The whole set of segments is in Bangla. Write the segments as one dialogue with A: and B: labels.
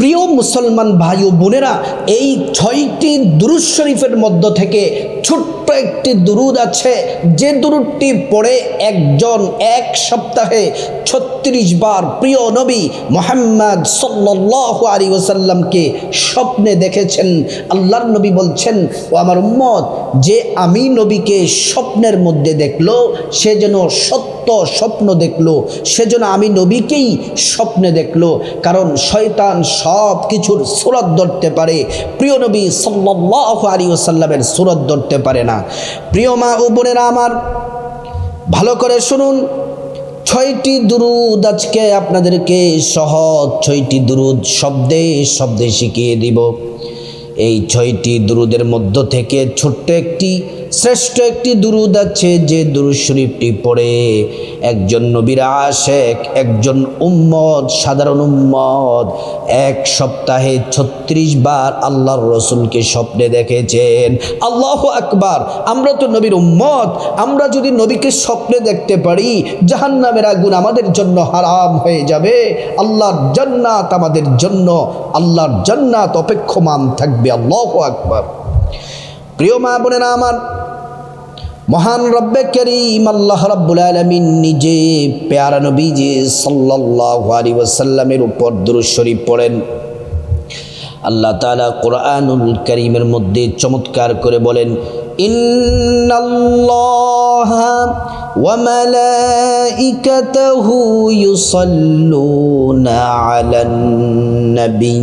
A: প্রিয় মুসলমান ভাই ও বোনেরা এই ছয়টি দুরুদ শরীফের মধ্য থেকে ছোট্ট একটি দুরুদ আছে। যে দুরুদটি পড়ে একজন এক সপ্তাহে ছত্রিশ বার প্রিয় নবী মোহাম্মদ সাল্লাহ ওসাল্লামকে স্বপ্নে দেখেছেন। আল্লাহর নবী বলছেন, ও আমার উম্মত, যে আমি নবীকে স্বপ্নের মধ্যে দেখল, সে যেন সত্য স্বপ্ন দেখল সেজন্য আমি নবীকেই স্বপ্নে দেখল, কারণ শয়তান সব কিছুর সুরত ধরতে পারে। প্রিয় নবী সাল্লাহ আলী ওসাল্লামের সুরত ধরতে পারে না। প্রিয় মা ও বোনেরা আমার, ভালো করে শুনুন। ছয়টি দুরুদ আজকে আপনাদেরকে সহজ ছয়টি দুরুদ শব্দে শব্দে শিখিয়ে দিব। এই ছয়টি দুরুদের মধ্য থেকে ছোট্ট একটি শ্রেষ্ঠ একটি দুরুদ আছে, যে দুরুদ শরীফটি পড়ে একজন নবীর আশেক, একজন উম্মদ সাধারণ উম্মদ এক সপ্তাহে ছত্রিশ বার আল্লাহর রসুলকে স্বপ্নে দেখেছেন। আল্লাহ আকবার, আমরা তো নবীর উম্মদ আমরা যদি নবীকে স্বপ্নে দেখতে পারি, জাহান্নামের আগুন আমাদের জন্য হারাম হয়ে যাবে। আল্লাহর জান্নাত আমাদের জন্য, আল্লাহর জান্নাত অপেক্ষমান থাকবে। আল্লাহ আকবার। প্রিয় মা বোনেরা আমার মহান রব্বে করিম, আল্লাহ রাব্বুল আলামিন নিজে পেয়ারা নবীজি সাল্লাল্লাহু আলাইহি ওয়াসাল্লামের উপর দুরূদ শরীফ পড়েন। আল্লাহ তালা কোরআনুল করিমের মধ্যে চমৎকার করে বলেন, ইন্নাল্লাহা মালাইকাতাহু ইউসাল্লুনা আলান নবী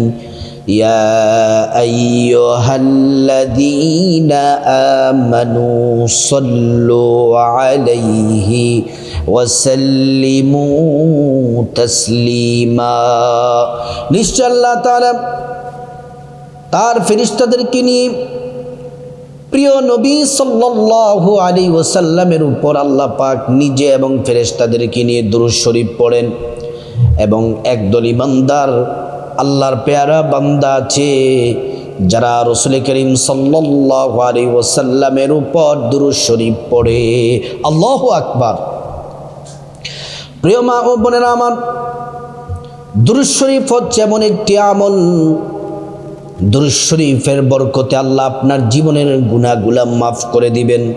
A: يا أيها الذين آمنوا صلوا عليه وسلموا تسليما নিশ্চয় আল্লাহ তাআলা তার ফেরেশতাদেরকে নিয়ে প্রিয় নবী সাল্লাল্লাহু আলাইহি ওয়াসাল্লামের উপর আল্লাহ পাক নিজে এবং ফেরেশতাদেরকে নিয়ে দুরূদ শরীফ পড়েন এবং একদল ইমানদার আল্লাহর পেয়ারা বান্দা আছে। যারা রসুল করিম সাল্লি ওসাল্লামের উপর দুরু শরীফ পড়ে। আল্লাহ আকবার। প্রিয় মা ও বোনেরা আমার, দুরুদ শরীফ হচ্ছে এমন একটি আমল। দুরুদ শরীফের বরকতে আল্লাহ আপনার জীবনের গুণাগুলা মাফ করে দিবেন।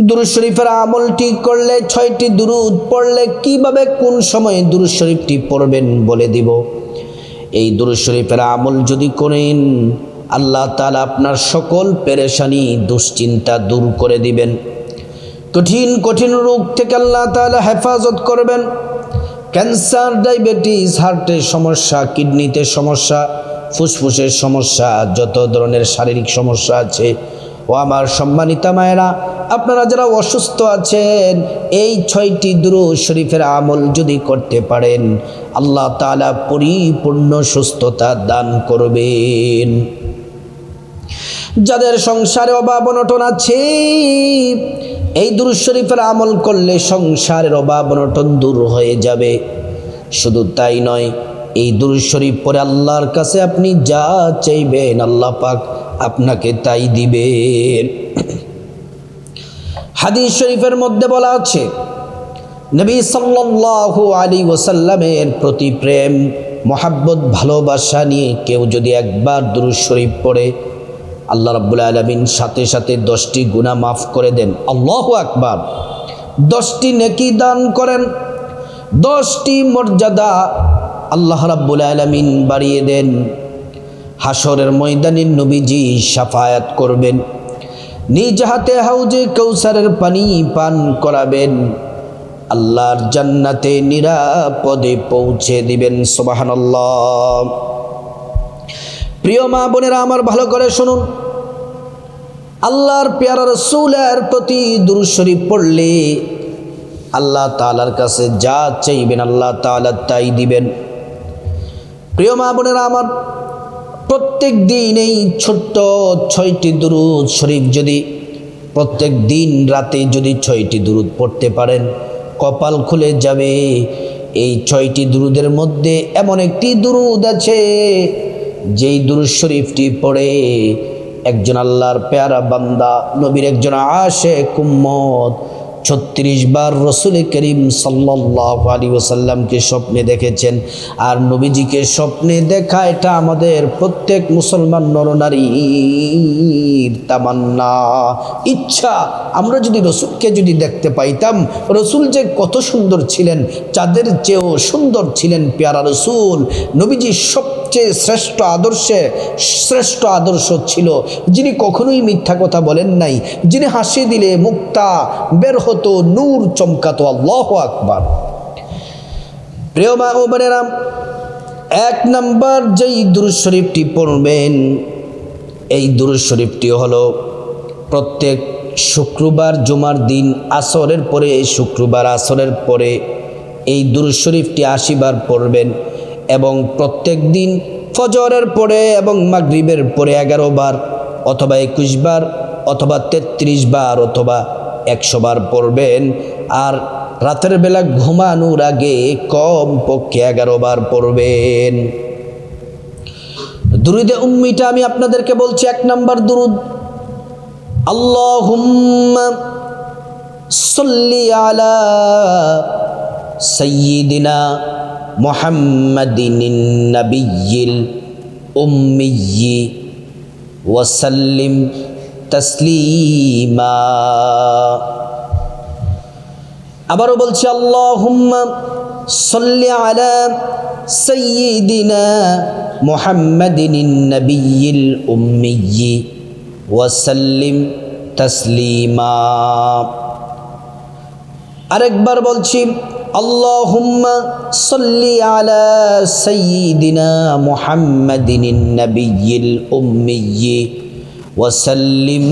A: দুরুদ শরীফের আমলটি করলে ছয়টি দুরুদ পড়লে কীভাবে কোন সময়ে দুরুদ শরীফটি পড়বেন বলে দিব। এই দুরুদ আমল যদি করেন, আল্লাহ তালা আপনার সকল পেরেশানি, দুশ্চিন্তা দূর করে দিবেন। কঠিন কঠিন রোগ থেকে আল্লাহ তালা হেফাজত করবেন। ক্যান্সার, ডায়াবেটিস, হার্টের সমস্যা, কিডনিতে সমস্যা, ফুসফুসের সমস্যা, যত ধরনের শারীরিক সমস্যা আছে। ও আমার সম্মানিতা মায়েরা আপনারা যারা অসুস্থ আছেন, এই ছয়টি দুরু শরীফের আমল যদি করতে পারেন, আল্লাহ তালা পরিপূর্ণ সুস্থতা দান করবেন। যাদের সংসারে অভাব অনটন আছে, এই দুরু শরীফের আমল করলে সংসারের অভাব অনটন দূর হয়ে যাবে। শুধু তাই নয়, এই দুরু শরীফ পরে আল্লাহর কাছে আপনি যা চাইবেন, আল্লাহ পাক আপনাকে তাই দিবেন। হাদিস শরীফের মধ্যে বলা আছে, নবী সাল্লাল্লাহু আলী ওসাল্লামের প্রতি প্রেম, মহাব্বত, ভালোবাসা নিয়ে কেউ যদি একবার দুরুদ শরীফ পড়ে, আল্লাহ রাব্বুল আলমিন সাথে সাথে দশটি গুণা মাফ করে দেন। আল্লাহ আকবার। দশটি নেকি দান করেন। দশটি মর্যাদা আল্লাহ রাব্বুল আলমিন বাড়িয়ে দেন। হাসরের ময়দানের নবীজি সাফায়াত করবেন। নিজ হাতে হাউজে কৌসারের পানি পান করাবেন। আল্লাহর জান্নাতে নিরাপদে পৌঁছে দিবেন সোবাহান প্রিয় মা বোনেরা, আমার ভালো করে শুনুন। আল্লাহর পেয়ারা রসুলের প্রতি দুরুশরীফ পড়লে আল্লাহ তালার কাছে যা চাইবেন, আল্লাহ তালা তাই দিবেন। প্রিয় মা বোনেরা, আমার প্রত্যেক দিন এই ছোট্ট ছয়টি দুরুদ শরীফ যদি প্রত্যেক দিন রাতে যদি ছয়টি দুরুদ পড়তে পারেন, কপাল খুলে যাবে। এই ছয়টি দুরুদের মধ্যে এমন একটি দুরুদ আছে, যেই দুরুদ শরীফটি পড়ে একজন আল্লাহর পেয়ারা বান্দা, নবীর একজন আশে কুম্মত ছত্রিশ বার রসুল করিম সাল্লাহ আলী ওসাল্লামকে স্বপ্নে দেখেছেন। আর নবীজিকে স্বপ্নে দেখা এটা আমাদের প্রত্যেক মুসলমান নরনারীর তামান্না। ইচ্ছা, আমরা যদি রসুলকে যদি দেখতে পাইতাম, রসুল যে কত সুন্দর ছিলেন, চাঁদের চেয়েও সুন্দর ছিলেন, পেয়ারা রসুল। নবীজি সবচেয়ে শ্রেষ্ঠ আদর্শে শ্রেষ্ঠ আদর্শ ছিল। যিনি কখনোই মিথ্যা কথা বলেন নাই। যিনি হাসি দিলে মুক্তা, বের হতো নূর চমকাতো আল্লাহ আকবার। প্রিয় মা ও বোনেরা, এক নাম্বার যেই দুরুদ শরীফটি পড়বেন, এই দুরুদ শরীফটি হলো প্রত্যেক শুক্রবার জুমার দিন আসরের পরে এই শুক্রবার আসরের পরে এই দুরুদ শরীফটি আশিবার পড়বেন। এবং প্রত্যেক দিন ফজরের পরে এবং মাগরিবের পরে এগারো বার অথবা একুশ বার অথবা তেত্রিশ বার অথবা একশো বার পড়বেন। আর রাতের বেলা ঘুমানোর আগে কম পক্ষে এগারো বার পড়বেন। দুরুদে উম্মিটা আমি আপনাদেরকে বলছি, এক নাম্বার দুরুদ। আল্লাহ সল্লি আলা সাইয়্যিদিনা মুহাম্মাদিন নাবিয়্যিল উম্মিয়্যি ওয়াসাল্লিম তসলিমা। আবারও বলছি, আল্লাহুম্মা সল্লি আলা সাইয়্যিদিনা মুহাম্মাদিন নাবিয়্যিল উম্মিয়্যি তসলিমা। আরেকবার বলছি আল্লাহুম্মা সল্লি আলা সাইয়্যিদিনা মুহাম্মাদিন নাবিয়্যিল উম্মিয়্যি ওয়াসাল্লিম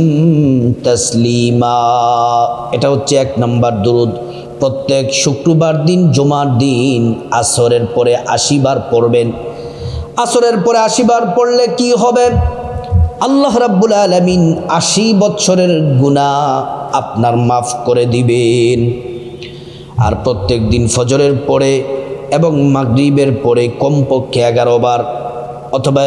A: তসলিমা। এটা হচ্ছে এক নম্বর দুরুদ। প্রত্যেক শুক্রবার দিন, জুমার দিন আসরের পরে আশিবার পড়বেন। আসরের পরে আশিবার পড়লে কি হবে? আল্লাহ রাব্বুল আলমিন আশি বৎসরের গুণা আপনার মাফ করে দিবেন। আর প্রত্যেক দিন ফজরের পরে এবং মাগরিবের পরে কমপক্ষে এগারো বার অথবা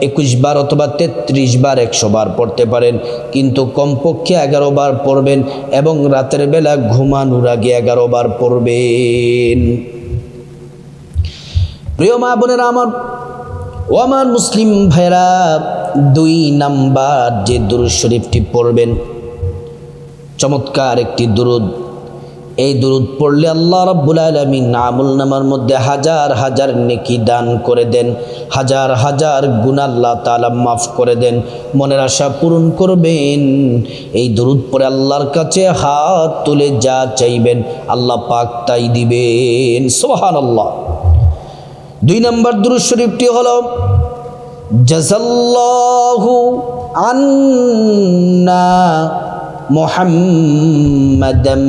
A: একুশ বার অথবা তেত্রিশ বার একশো বার পড়তে পারেন। কিন্তু কমপক্ষে এগারো বার পড়বেন এবং রাতের বেলা ঘুমানোর আগে এগারো বার পড়বেন। প্রিয় মা বোনেরা আমার ও আমার মুসলিম ভাইরা দুই নাম্বার যে দুরুদ শরীফটি পড়বেন, চমৎকার একটি দুরুদ এই দুরুদ পড়লে আল্লাহ রাব্বুল আলামিন আমল নামার মধ্যে হাজার হাজার নেকি দান করে দেন, হাজার হাজার গুণ আল্লাহ তাআলা মাফ করে দেন। মনের আশা পূরণ করবেন। এই দুরুদ পরে আল্লাহর কাছে হাত তুলে যা চাইবেন আল্লাহ পাক তাই দিবেন। সুবহানাল্লাহ। দুই নম্বর দুরুদ শরীফটি হলো জাজাল্লাহু আন্না মুহাম্মাদাম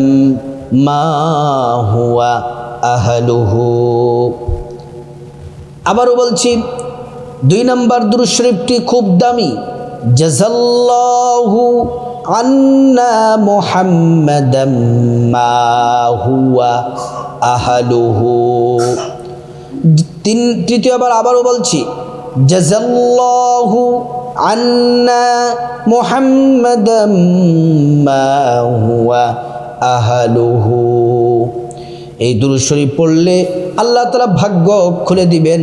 A: মা হুয়া আহলুহু। আবারও বলছি, দুই নম্বর দুরুদ শরীফটি খুব দামি। জাজাল্লাহু আন্না মুহাম্মাদাম মা হুয়া আহলুহু। তিন, তৃতীয়বার আবারও বলছি জাজাল্লাহু আন্না মুহাম্মাদাম মা আহালুহু। এই দুরুদ শরীফ পড়লে আল্লাহ তালা ভাগ্য খুলে দিবেন।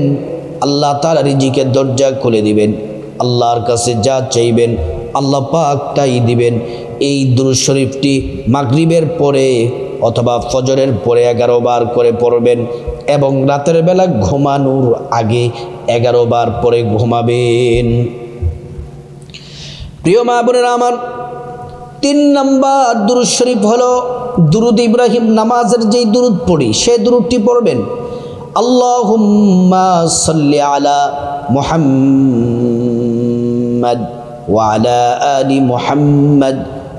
A: আল্লাহ তালা রিজিকের দরজা খুলে দিবেন। আল্লাহর কাছে যা চাইবেন আল্লাহ পাক তাই দিবেন। এই দুরুদ শরীফটি মাগরিবের পরে অথবা ফজরের পরে এগারো বার করে পড়বেন এবং রাতের বেলা ঘুমানোর আগে এগারো বার পরে ঘুমাবেন। প্রিয় মা বোনেরা আমার তিন নম্বর দুরুদ শরীফ হলো দুরুদ ইব্রাহিম নামাজের যেই দুরুদ পড়ি সেই দুরুদটি পড়বেন আল্লাহুম্মা সাল্লি আলা মুহাম্মাদ وعلى آل محمد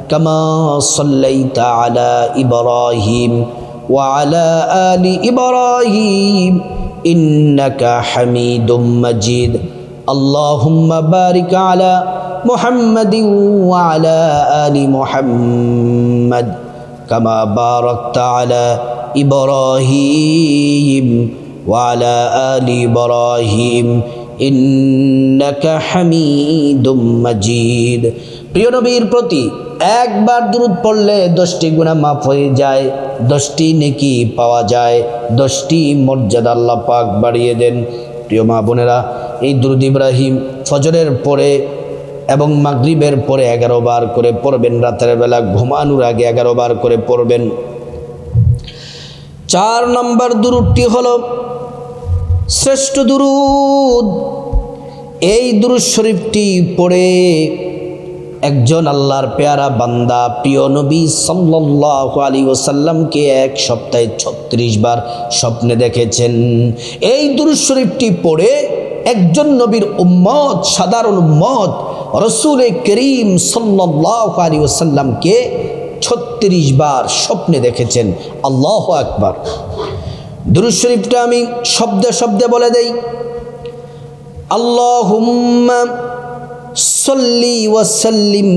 A: كما صليت على إبراهيم وعلى آل إبراهيم إنك حميد مجيد اللهم بارك على محمد وعلى آل محمد كما باركت على إبراهيم وعلى آل إبراهيم إنك حميد مجيد প্রিয় নবীর প্রতি একবার দূরত পড়লে দশটি গুণা মাফ হয়ে যায় দশটি নেকি পাওয়া যায় দশটি মর্যাদা আল্লাহ পাক বাড়িয়ে দেন প্রিয় মা বোনেরা এই দুরুদ ইব্রাহিম ফজরের পরে এবং মাগরিবের পরে এগারো বার করে পড়বেন, রাতের বেলা ঘুমানোর আগে এগারো বার করে পড়বেন। চার নম্বর দুরুদটি হল, শ্রেষ্ঠ দুরুদ। এই দুরুদ শরীফটি পড়ে একজন আল্লাহর পেয়ারা বান্দা, প্রিয় নবী সাল্লাল্লাহু আলী ওসাল্লামকে এক সপ্তাহে ছত্রিশ বার স্বপ্নে দেখেছেন। এই দুরুদ শরীফটি পড়ে একজন নবীর উম্মত, সাধারণ উম্মত রসুল করিম সাল্লাল্লাহু আলী ওসাল্লামকে ছত্রিশ বার স্বপ্নে দেখেছেন। আল্লাহ আকবার। দুরুদ শরীফটা আমি শব্দে শব্দে বলে দেই। আল্লাহুম্মা সল্লি ওয়াসাল্লিম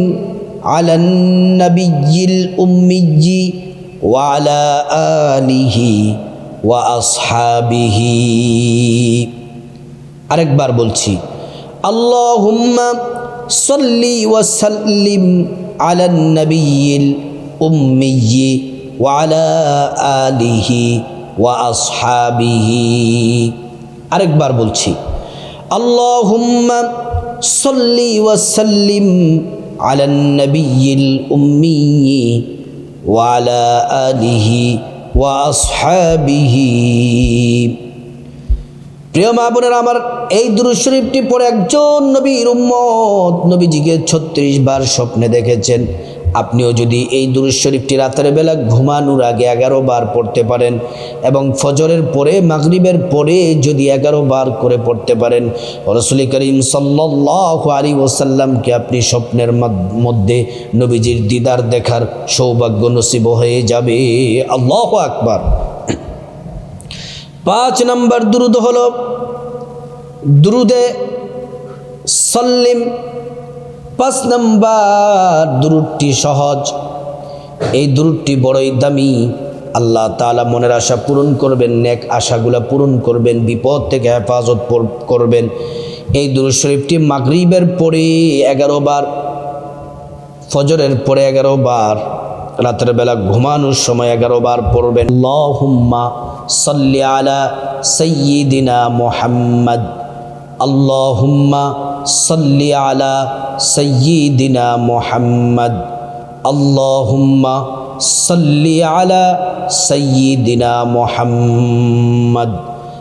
A: আলা নবিয়্যিল উম্মিয়্যি ওয়া আলা আলিহি ওয়া আরেকবার বলছি, আল্লাহুম্মা সাল্লি ওয়াসাল্লিম আলা নবিয়্যিল উম্মিয়্যি ওয়া আলা আলিহি ওয়া আসহাবিহি আরেকবার বলছি, আল্লাহুম্মা সাল্লি ওয়াসাল্লিম আলা নবিয়্যিল উম্মিয়্যি ওয়া আলা আলিহি ওয়া আসহাবিহি। প্রিয় মা বোনেরা, আমার এই দুরুদ শরীফটি পরে একজন নবীর উম্মত। নবীজিকে ছত্রিশ বার স্বপ্নে দেখেছেন। আপনিও যদি এই দুরুদ শরীফটি রাতের বেলা ঘুমানোর আগে এগারো বার পড়তে পারেন এবং ফজরের পরে, মাগরিবের পরে যদি এগারো বার করে পড়তে পারেন, রসুল করিম সাল্লাহ আলী ওসাল্লামকে আপনি স্বপ্নের মধ্যে নবীজির দিদার দেখার সৌভাগ্য নসিব হয়ে যাবে। আল্লাহ আকবার। পাঁচ নম্বর দুরুদ হল দুরুদে সল্লিম। পাঁচ নম্বর দুরুদটি সহজ। এই দুরুদটি বড়ই দামি। আল্লাহ তাআলা মনের আশা পূরণ করবেন, নেক আশাগুলা পূরণ করবেন, বিপদ থেকে হেফাজত করবেন। এই দুরুদ শরীফটি মাগরিবের পরে এগারো বার, ফজরের পরে এগারো বার রাতের বেলা ঘুমানোর সময় এগারো বার পড়বেন, আল্লাহুম্মা সাল্লি আলা সাইয়্যিদিনা মুহাম্মদ, আল্লাহুম্মা সাল্লি আলা সাইয়্যিদিনা মুহাম্মদ, আল্লাহুম্মা সাল্লি আলা সাইয়্যিদিনা মুহাম্মদ,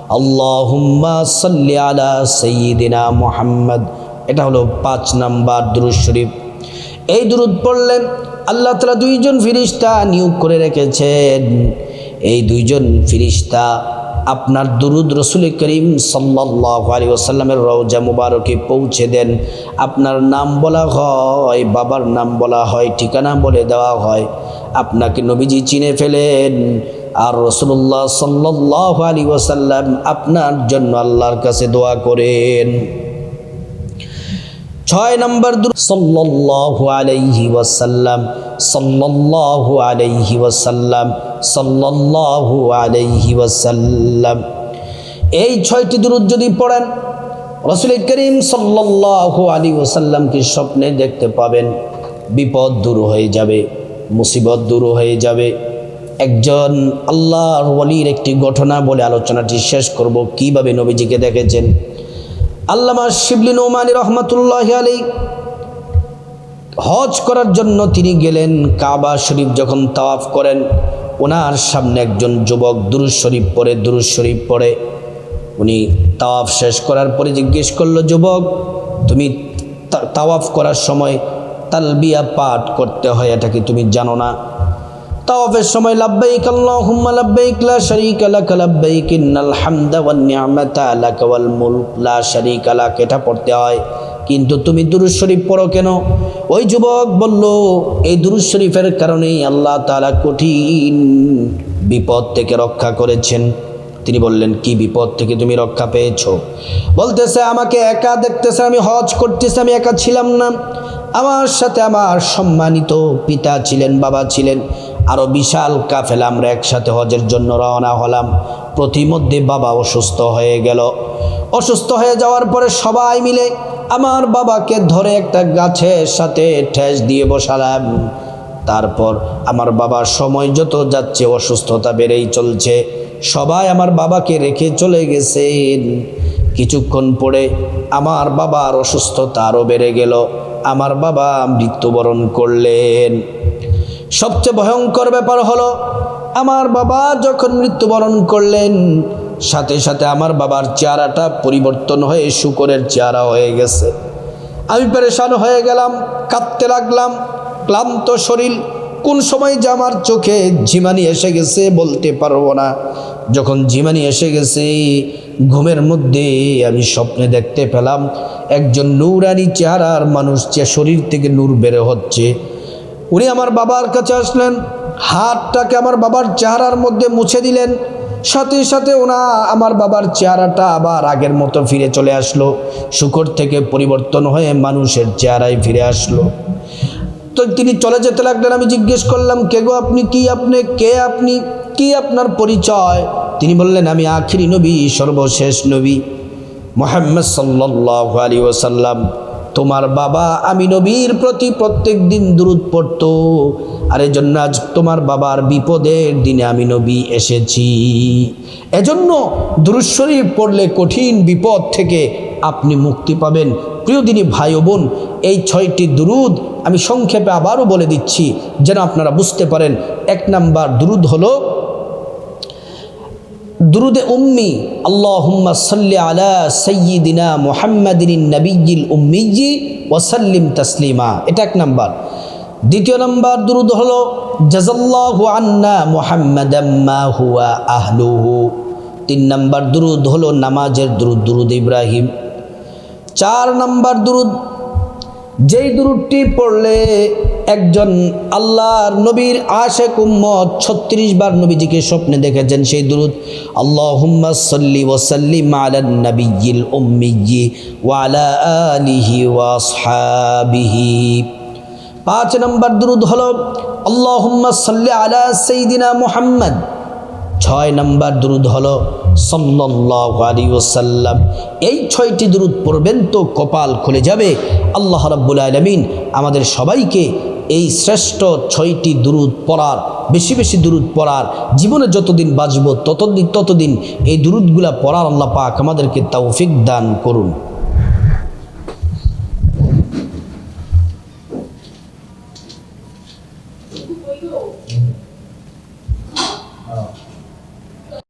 A: আল্লাহুম্মা সাল্লি আলা সাইয়্যিদিনা মুহাম্মদ। এটা হলো পাঁচ নাম্বার দুরূদ শরীফ। এই দুরুদ পড়লে আল্লাহ তালা দুইজন ফিরিস্তা নিয়োগ করে রেখেছেন। এই দুইজন ফিরিস্তা আপনার দুরুদ রসুল করিম সাল্লাহ আলী ওসাল্লামের রওজা মুবারকে পৌঁছে দেন। আপনার নাম বলা হয়, বাবার নাম বলা হয়, ঠিকানা বলে দেওয়া হয়। আপনাকে নবীজি চিনে ফেলেন। আর রসুল্লাহ সাল্লাহ আলী ওসাল্লাম আপনার জন্য আল্লাহর কাছে দোয়া করেন। ছয় নম্বর সাল্লাল্লাহু আলাইহি ওয়াসাল্লাম, সাল্লাল্লাহু আলাইহি ওয়াসাল্লাম, সাল্লাল্লাহু আলাইহি ওয়াসাল্লাম। এই ছয়টি দুরুদ যদি পড়েন, রসুল করিম সাল্লাল্লাহু আলাইহি ওয়াসাল্লামকে স্বপ্নে দেখতে পাবেন, বিপদ দূর হয়ে যাবে, মুসিবত দূর হয়ে যাবে। একজন আল্লাহর ওলির একটি ঘটনা বলে আলোচনাটি শেষ করব। কীভাবে নবীজিকে দেখেছেন? আল্লামা শিবলিন ওমানি রহমতুল্লাহ আলী হজ করার জন্য তিনি গেলেন কাবা শরীফ যখন তাওয়াফ করেন, ওনার সামনে একজন যুবক দুরুজ শরীফ পড়ে দুরুজ শরীফ পড়ে। উনি তাওয়াফ শেষ করার পরে জিজ্ঞেস করল, যুবক, তুমি তাওয়াফ করার সময় তালবিয়া পাঠ করতে হয়, এটা কি তুমি জানো না? তাওয়াফের সময় লাব্বাইক আল্লাহুম্মা লাব্বাইক, লা শারীকা লাক লাব্বাইক, ইন্নাল হামদা ওয়ান নি'মাতা লাক ওয়াল মুলক, লা শারীকা লাক। এটা পড়তে হয়। কিন্তু তুমি দুরূদ শরীফ পড়ো কেন? ওই যুবক বলল, এই দুরূদ শরীফের কারণেই আল্লাহ তাআলা কঠিন বিপদ থেকে রক্ষা করেছেন। তিনি বললেন, কি বিপদ থেকে তুমি রক্ষা পেয়েছ? বলতেছে, আমাকে একা দেখতেছে, আমি হজ করতেছে, আমি একা ছিলাম না। আমার সাথে আমার সম্মানিত পিতা ছিলেন, বাবা ছিলেন। আরও বিশাল কাফেলা আমরা একসাথে হজের জন্য রওনা হলাম। প্রতিমধ্যে বাবা অসুস্থ হয়ে গেল। অসুস্থ হয়ে যাওয়ার পরে সবাই মিলে আমার বাবাকে ধরে একটা গাছের সাথে ঠেস দিয়ে বসালাম। তারপর আমার বাবার সময় যত যাচ্ছে, অসুস্থতা বেড়েই চলছে। সবাই আমার বাবাকে রেখে চলে গেছেন। কিছুক্ষণ পরে আমার বাবার অসুস্থতা আরও বেড়ে গেল। আমার বাবা মৃত্যুবরণ করলেন। সবচেয়ে ভয়ঙ্কর ব্যাপার হলো, আমার বাবা যখন মৃত্যুবরণ করলেন, সাথে সাথে আমার বাবার চেহারাটা পরিবর্তন হয়ে শুকরের চেহারা হয়ে গেছে। আমি পরেশান হয়ে গেলাম, কাঁদতে লাগলাম, ক্লান্ত শরীর, কোন সময় যে আমার চোখে ঝিমানি এসে গেছে বলতে পারব না। যখন ঝিমানি এসে গেছে, ঘুমের মধ্যে আমি স্বপ্নে দেখতে পেলাম, একজন নূরানি চেহারার মানুষ যে শরীর থেকে নূর বের হচ্ছে উনি আমার বাবার কাছে আসলেন, হাতটাকে আমার বাবার চেহারার মধ্যে মুছে দিলেন, সাথে সাথে ওনা আমার বাবার চেহারাটা আবার আগের মতো ফিরে চলে আসলো, শুকর থেকে পরিবর্তন হয়ে মানুষের চেহারায় ফিরে আসলো। তো তিনি চলে যেতে লাগলেন, আমি জিজ্ঞেস করলাম, কে গো আপনি? কি আপনি? কে আপনি? কি আপনার পরিচয়? তিনি বললেন, আমি আখিরি নবী, সর্বশেষ নবী, মোহাম্মদ সাল্লাহ আলী ওসাল্লাম তোমার বাবা আমি নবীর প্রতি প্রত্যেক দিন দূরত পড়তো। আর এজন্য আজ তোমার বাবার বিপদের দিনে আমি নবী এসেছি। এজন্য দুরুশ্বরী পড়লে কঠিন বিপদ থেকে আপনি মুক্তি পাবেন। প্রিয় দিনী ভাই বোন, এই ছয়টি দুরুদ আমি সংক্ষেপে আবারও বলে দিচ্ছি, যেন আপনারা বুঝতে পারেন। এক নাম্বার দুরুদ হলো দুরুদে উম্মি, আল্লাহুম্মা সাল্লি আলা সৈয়িদিনা মুহাম্মাদিন নবীল উম্মিজি ওয়াসাল্লিম তসলিমা। এটা এক নাম্বার। দ্বিতীয় নাম্বার দুরুদ হলো জাজাল্লাহু আন্না মুহাম্মাদাম্মা হুয়া আহলুহু। তিন নাম্বার দুরুদ হলো, নামাজের দুরুদ দুরুদ ইব্রাহিম। চার নাম্বার দুরুদ যেই দুরুদটি পড়লে একজন আল্লাহর নবীর আশেক উম্মত ছত্রিশ বার নবীজিকে স্বপ্নে দেখেছেন, সেই দুরুদ, আল্লাহুম্মা সাল্লি ওয়াসাল্লিম আলা নবিয়িল উম্মিয়্যি ওয়ালা আলিহি পাঁচ নম্বর দুরুদ হলো, আল্লাহুম্মা সাল্লি আলা সাইয়্যিদিনা মুহাম্মদ ছয় নম্বর দুরুদ হলো ওয়াসাল্লাম। এই ছয়টি দুরুদ পড়বেন তো কপাল খুলে যাবে। আল্লাহ রাব্বুল আলামিন আমাদের সবাইকে এই শ্রেষ্ঠ ছয়টি দুরুদ পড়ার, বেশি বেশি দুরুদ পড়ার, জীবনে যতদিন বাঁচব ততদিন ততদিন এই দুরুদগুলা পড়ার আল্লাহ পাক আমাদেরকে তৌফিক দান করুন।